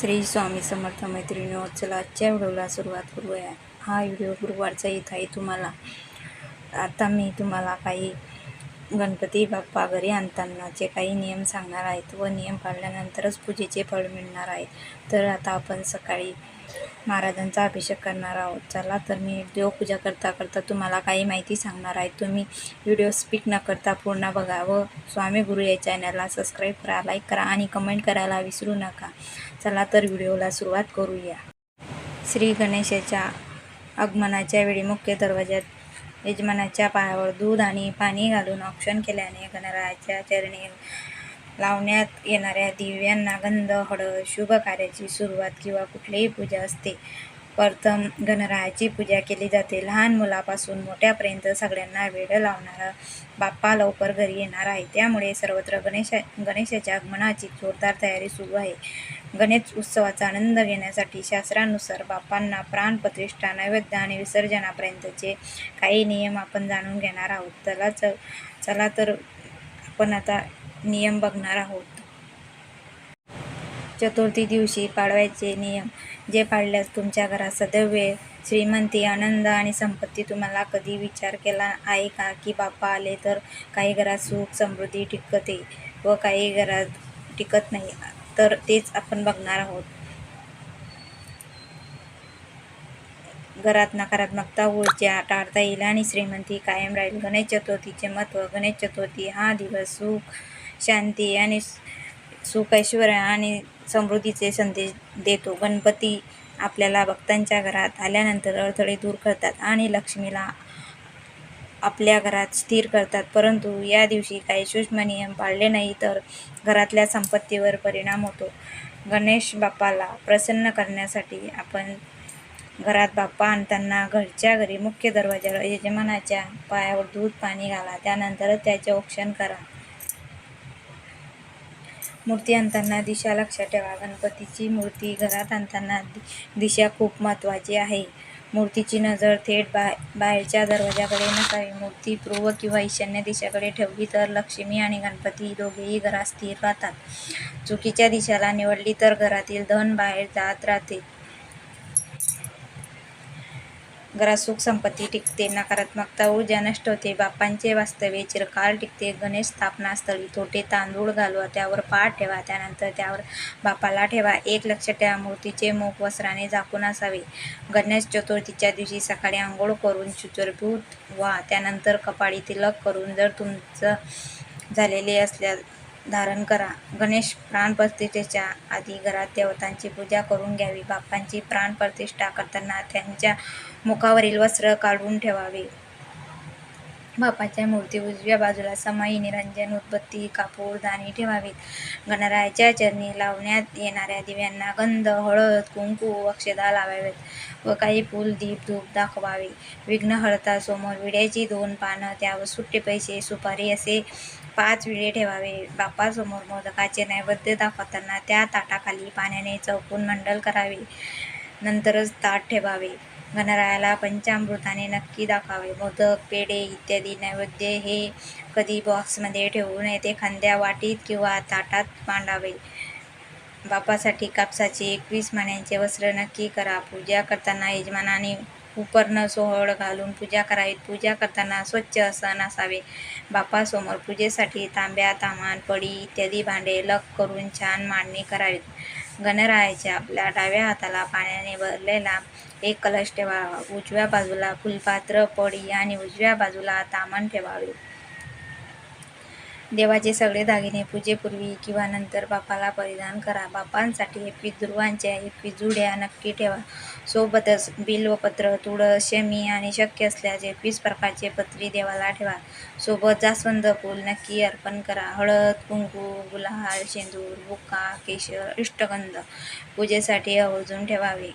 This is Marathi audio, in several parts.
श्री स्वामी समर्थ मैत्रिणी चला आजच्या व्हिडिओला सुरुवात करूया. हा व्हिडिओ गुरुवारचा येत आहे तुम्हाला. आता मी तुम्हाला काही गणपती बाप्पा घरी आणतानाचे काही नियम सांगणार आहेत व नियम पाळल्यानंतरच पूजेचे फळ मिळणार आहेत. तर आता आपण सकाळी महाराजांचा अभिषेक करणार आहोत. चला तर मी देवपूजा करता करता तुम्हाला काही माहिती सांगणार आहे. तुम्ही व्हिडिओ स्पीक न करता पूर्ण बघा व स्वामी गुरु या चॅनलला सबस्क्राईब करा लाईक करा आणि कमेंट करायला विसरू नका. चला तर व्हिडिओला सुरुवात करूया. श्री गणेशाच्या आगमनाच्या वेळी मुख्य दरवाज्यात यजमानाच्या पायावर दूध आणि पाणी घालून औक्षण केल्याने गणरायाच्या चरणी लावण्यात येणाऱ्या दिव्यांना गंध हळद शुभ कार्याची सुरुवात किंवा कुठलीही पूजा असते. प्रथम गणरायाची पूजा केली जाते. लहान मुलापासून मोठ्यापर्यंत सगळ्यांना वेळ लावणारा बाप्पा लवकर घरी येणार आहे. त्यामुळे सर्वत्र गणेशा गणेशाच्या आगमनाची जोरदार तयारी सुरू आहे. गणेश उत्सवाचा आनंद घेण्यासाठी शास्त्रानुसार बाप्पांना प्राणप्रतिष्ठा नैवेद्य आणि विसर्जनापर्यंतचे काही नियम आपण जाणून घेणार आहोत. चला च चला तर आपण आता नियम बघणार आहोत. चतुर्थी दिवशी पाळवायचे नियम. जे पाळल्यास तुमच्या घरात सदैव श्रीमंती आनंद आणि संपत्ती तुम्हाला कधी विचार केला आहे का? की बाप्पा आले तर काही घरात सुख समृद्धी टिकते व काही घरात टिकत नाही. तर तेच आपण बघणार आहोत. घरात नकारात्मकता ऊर्जा टाळता येईल आणि श्रीमंती कायम राहील. गणेश चतुर्थीचे महत्त्व गणेश चतुर्थी हा दिवस सुख शांती आणि सुख ऐश्वर्य आणि समृद्धीचे संदेश देतो. गणपती आपल्याला भक्तांच्या घरात आल्यानंतर अडथळे दूर करतात आणि लक्ष्मीला आपल्या घरात स्थिर करतात. परंतु या दिवशी काही सूक्ष्म नियम पाळले नाही तर घरातल्या संपत्तीवर परिणाम होतो. गणेश बाप्पाला प्रसन्न करण्यासाठी आपण घरात बाप्पा आणताना घरच्या घरी मुख्य दरवाजावर यजमानाच्या पायावर दूध पाणी घाला. त्यानंतर त्याचे औक्षण करा. मूर्ती आणताना दिशा लक्षात ठेवा. गणपतीची मूर्ती घरात आणताना दिशा खूप महत्त्वाची आहे. मूर्तीची नजर थेट बा बाहेरच्या दरवाजाकडे नसावी. मूर्ती पूर्व किंवा ईशान्य दिशेकडे ठेवली तर लक्ष्मी आणि गणपती दोघेही घरात स्थिर राहतात. चुकीच्या दिशेला निवडली तर घरातील धन बाहेर जात राहते. घरात सुख संपत्ती टिकते नकारात्मकता ऊर्जा नष्ट होते बापांचे वास्तव्य चिरकाळ टिकते गणेश स्थापनास्थळी थोटे तांदूळ घालवा त्यावर पाठ ठेवा त्यानंतर त्यावर बापाला ठेवा. एक लक्ष ठेवा मूर्तीचे मुख वस्त्राने झाकून असावे. गणेश चतुर्थीच्या दिवशी सकाळी आंघोळ करून शुचिरभूत व्हा त्यानंतर कपाळी तिलक करून जर तुमचं झालेले असल्या धारण करा. गणेश प्राणप्रतिष्ठेच्या आधी घरात देवतांची पूजा करून घ्यावी. बाप्पांची प्राणप्रतिष्ठा करताना त्यांच्या मुखावरील वस्त्र काढून ठेवावे. बापाच्या मूर्ती उजव्या बाजूला समाई निरंजन उदबत्ती कापूर दाणी ठेवावीत. गणरायाच्या चरणी लावण्यात येणाऱ्या दिव्यांना गंध हळद कुंकू अक्षदा लावावेत व काही फूल दीप धूप दाखवावे. विघ्नहर्ता समोर विड्याची दोन पानं त्यावर सुट्टे पैसे सुपारी असे पाच विडे ठेवावे. बापासमोर मोदकाचे नैवेद्य दाखवताना त्या ताटाखाली पाण्याने चौकून मंडल करावे. नंतरच ताट ठेवावे. गणरायाला पंचामृताने नक्की दाखावे मोदक पेढे इत्यादी नैवेद्य हे कधी बॉक्समध्ये ठेवू नये ते खांद्या वाटीत किंवा ताटात मांडावे. बापासाठी कापसाचे एकवीस माण्यांचे वस्त्र नक्की करा. पूजा करताना यजमानाने उपर्ण सोहळ घालून पूजा करावीत पूजा करताना स्वच्छ असं असावे. बापासमोर पूजेसाठी तांब्या तामान पडी इत्यादी भांडे लक करून छान मांडणी करावीत. गणरायाच्या आपल्या डाव्या हाताला पाण्याने भरलेला एक कलश ठेवावा उजव्या बाजूला फुलपात्र पडी आणि उजव्या बाजूला तामण ठेवावे. देवाचे सगळे दागिने पूजेपूर्वी किंवा नंतर बापाला परिधान करा. बापांसाठी एकवीस दुर्वांच्या एकवीस जुड्या नक्की ठेवा. सोबतच बिल्वपत्र तुळस शमी आणि शक्य असल्यास एकवीस प्रकारचे पत्री देवाला ठेवा. सोबत जास्वंद फूल नक्की अर्पण करा. हळद कुंकू गुलाल शेंदूर बुका केशर इष्टगंध पूजेसाठी आवर्जून ठेवावे.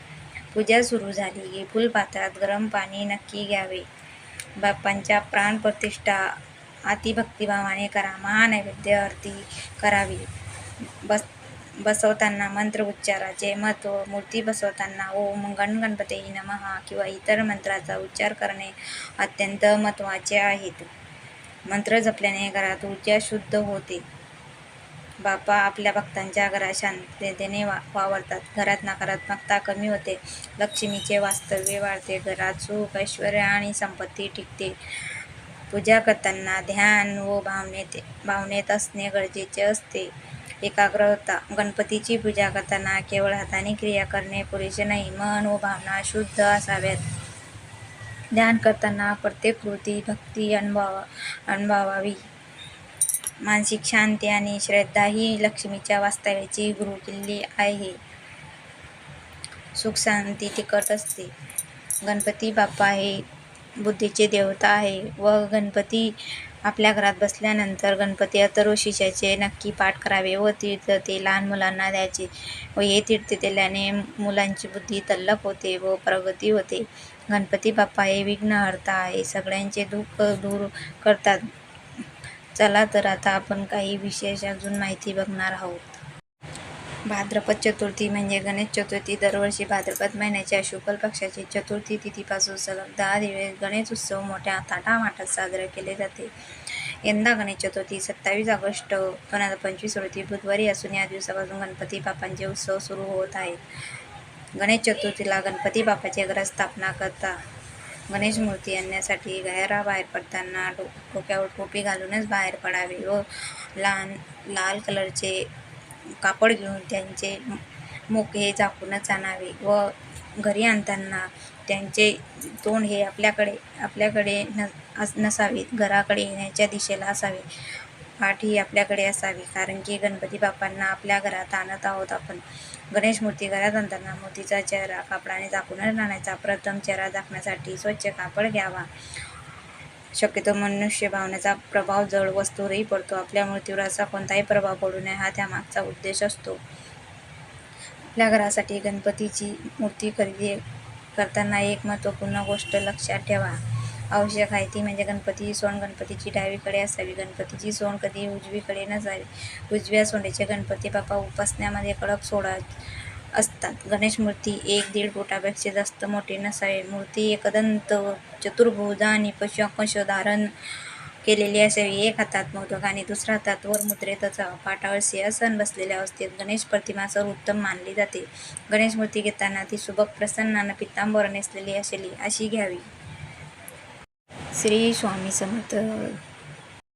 पूजा सुरू झाली. की फुलपात्रात गरम पाणी नक्की घ्यावे. बाप्पांच्या प्राणप्रतिष्ठा अतिभक्तिभावाने करा. महानैवेद्य आरती करावी. बस बसवताना मंत्र उच्चाराचे महत्त्व मूर्ती बसवताना ओम गण गणपती नमहा किंवा इतर मंत्राचा उच्चार करणे अत्यंत महत्त्वाचे आहेत. मंत्र जपल्याने घरात ऊर्जा शुद्ध होते. बाप्पा आपल्या भक्तांच्या घरात शांततेने वा वावरतात. घरात नकारात्मकता कमी होते. लक्ष्मीचे वास्तव्य वाढते. घरात सुख ऐश्वर्य आणि संपत्ती टिकते. पूजा करताना ध्यान व भावनेत भावनेत असणे गरजेचे असते. एकाग्रता. गणपतीची पूजा करताना केवळ हाताने क्रिया करणे पुरेसे नाही. मन व भावना शुद्ध असाव्यात. ध्यान करताना प्रत्येक कृती भक्ती अनुभवा अनुभवावी. मानसिक शांती आणि श्रद्धा ही लक्ष्मीच्या वास्तव्याची गुरुकिल्ली आहे. सुख शांती टिकत असते. गणपती बाप्पा हे बुद्धीचे देवता आहे व गणपती आपल्या घरात बसल्यानंतर गणपती अथर्वशीषाचे नक्की पाठ करावे व तीर्थ ते लहान मुलांना द्यायचे व हे तीर्थ दिल्याने मुलांची बुद्धी तल्लक होते व प्रगती होते. गणपती बाप्पा हे विघ्नहर्ता आहे. सगळ्यांचे दुःख दूर करतात. चला तर आता आपण काही विशेष अजून माहिती बघणार आहोत. भाद्रपद चतुर्थी म्हणजे गणेश चतुर्थी. दरवर्षी भाद्रपद महिन्याच्या शुक्ल पक्षाची चतुर्थी तिथीपासून सलग दहा दिवस गणेश उत्सव मोठ्या थाटामाटात साजरे केले जाते. यंदा गणेश चतुर्थी सत्तावीस ऑगस्ट दोन हजार पंचवीस रोजी बुधवारी असून या दिवसापासून गणपती बाप्पांचे उत्सव सुरू होत आहेत. गणेश चतुर्थीला गणपती बाप्पाची घरात स्थापना करता गणेश मूर्ती आणण्यासाठी घराबाहेर पडताना डो डोक्यावर टोपी घालूनच बाहेर पडावे व लहान लाल कलरचे कापड घेऊन त्यांचे मुख हे झाकूनच आणावे व घरी आणताना त्यांचे तोंड हे आपल्याकडे आपल्याकडे न अस नसावे घराकडे येण्याच्या दिशेला असावे. पाठ ही आपल्याकडे असावी. कारण की गणपती बाप्पांना आपल्या घरात आणत आहोत आपण. गणेश मूर्ती घरात आणताना मूर्तीचा चेहरा कापडाने झाकूनच आणायचा. प्रथम चेहरा झाकण्यासाठी स्वच्छ कापड घ्यावा. शक्यतो मनुष्य भावनेचा प्रभाव जड वस्तूवरही पडतो. आपल्या मूर्तीवर असा कोणताही प्रभाव पडू नये हा त्यामागचा उद्देश असतो. आपल्या घरासाठी गणपतीची मूर्ती खरेदी करताना एक महत्त्वपूर्ण गोष्ट लक्षात ठेवा. आवश्यक आहे ती म्हणजे गणपतीची सोंड गणपतीची डावीकडे असावी. गणपतीची सोंड कधी उजवीकडे नसावी उजव्या सोंडेचे गणपती बाप्पा उपासण्यामध्ये कडक सोडा असतात. गणेश मूर्ती एक दीड फुटापेक्षा जास्त मोठी नसावी. मूर्ती एकदंत चतुर्भुज आणि पशुअंश धारण केलेली असावी. एक हातात मोदक आणि दुसऱ्या हातात वर मुद्रेत असावा पाटावर सिंहासन बसलेल्या अवस्थेत गणेश प्रतिमा सर्वोत्तम मानली जाते. गणेश मूर्ती घेताना ती सुबक प्रसन्न पितांबर नेसलेली असेली. अशी घ्यावी. श्री स्वामी समर्थ